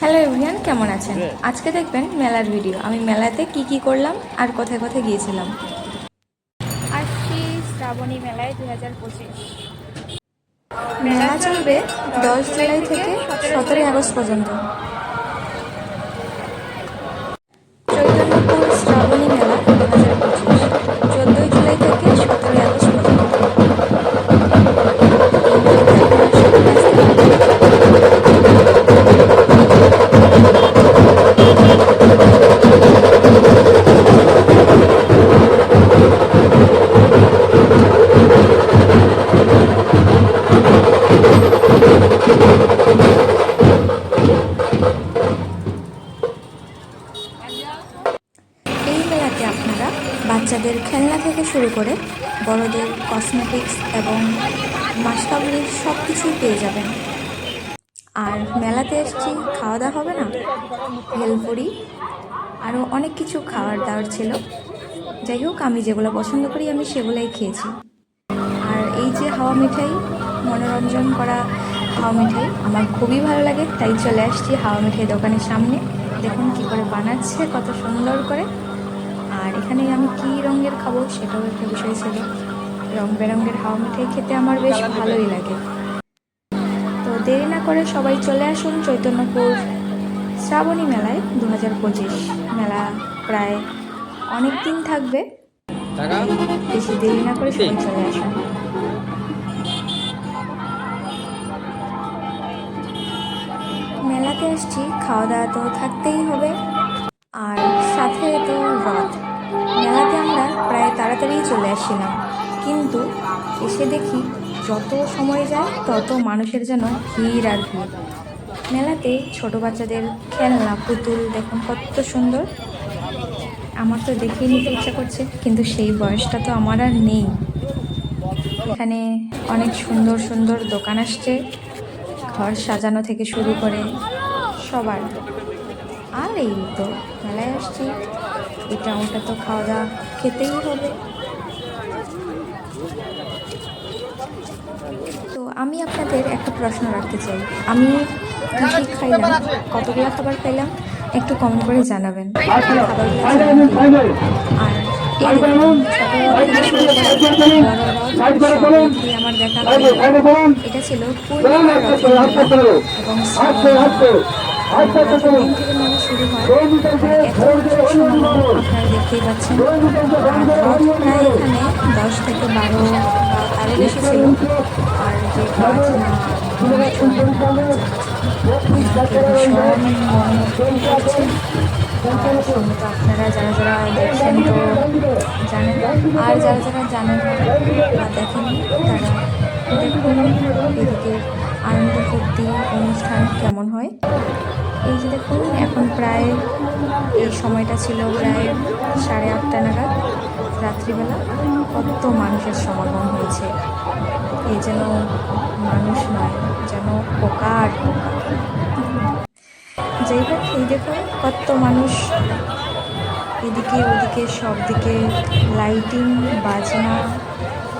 Hello everyone কেমন আছেন? আজকে দেখবেন মেলার ভিডিও আমি মেলাতে কি কি করলাম আর কোথায় কোথায় গিয়েছিলাম। আসছি শ্রাবণী মেলায় দু হাজার পঁচিশ। মেলা চলবে দশ জুলাই থেকে সতেরোই আগস্ট পর্যন্ত। বাচ্চাদের খেলনা থেকে শুরু করে বড়দের কসমেটিক্স এবং মাসকাবলির সব কিছুই পেয়ে যাবেন। আর মেলাতে এসেছি খাওয়া দাওয়া হবে না? ভেলপুরি, আরও অনেক কিছু খাওয়ার দাওয়ার ছিল। যাই হোক, আমি যেগুলো পছন্দ করি, আমি সেগুলোই খেয়েছি। আর এই যে হাওয়া মিঠাই, মনোরঞ্জন করা হাওয়া মিঠাই, আমার খুবই ভালো লাগে। তাই চলে আসছি হাওয়া মিঠাই দোকানের সামনে। দেখুন কি করে বানাচ্ছে, কত সুন্দর করে। আর এখানে আমি কি রঙের খাব সেটাও একটা বিষয় ছিল। রং বেরঙের হাওয়া মিঠাই খেতে আমার বেশ ভালোই লাগে। তো দেরি না করে সবাই চলে আসুন চৈতন্যপুর শ্রাবণী মেলায় দু হাজার পঁচিশ। মেলা প্রায় অনেক দিন থাকবে। বেশি দেরি না করে সবাই চলে আসুন। মেলাতে আসছি খাওয়া দাওয়া তো থাকতেই হবে। তাড়াতাড়ি চলে আসছিলাম। কিন্তু এসে দেখি যত সময় যায়, তত মানুষের যেন ভিড় আর ভিড়। মেলাতে ছোট বাচ্চাদের খেলনা, পুতুল, দেখুন কত সুন্দর। আমার তো দেখেই নিতে ইচ্ছা করছে, কিন্তু সেই বয়সটা তো আমার আর নেই। এখানে অনেক সুন্দর সুন্দর দোকান আসছে। ঘর সাজানো থেকে শুরু করে সবার। আর এই তো, মেলায় আসছি। এটা ওটা তো খাওয়া দাওয়া খেতেই হবে। তো আমি আপনাদের একটা প্রশ্ন রাখতে চাই। আমি কী কী খাইলাম কতগুলো খাবার খাইলাম একটু কমেন্ট করে জানাবেন? আর আমার দেখা এটা ছিল এবং এত আপনারা দেখতেই পাচ্ছেন প্রায় এখানে দশ থেকে বারো ছিল আর যে আর সঙ্গে তো আপনারা যারা যারা দেখছেন তো জানেন আর যারা যারা জানেন বা দেখেন তারা দেখুন, এদিকে ফুর্তি অনুষ্ঠান কেমন হয়? এই যে দেখুন, এখন প্রায় এই সময়টা ছিল প্রায় সাড়ে আটটা নাগাদ, রাত্রিবেলা। কত মানুষের সমাগম হয়েছে। এই যেন মানুষ নয়, যেন পোকা আর পোকা। যাই হোক, এই দেখুন, কত মানুষ এদিকে ওদিকে সব দিকে লাইটিং বাজনা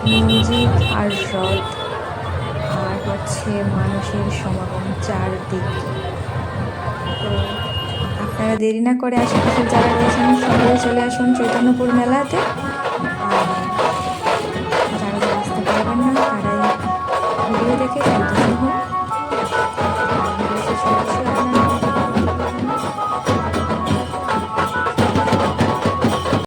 মিউজিক আর রথ। হচ্ছে মানুষের সমাগম চারদিক। তো আপনারা দেরি না করে আশেপাশে যারা রয়েছেন, সকালে চলে আসুন চৈতন্যপুর মেলাতে। আর যারা আসতে পারবেন না, তারাই ভিডিও দেখে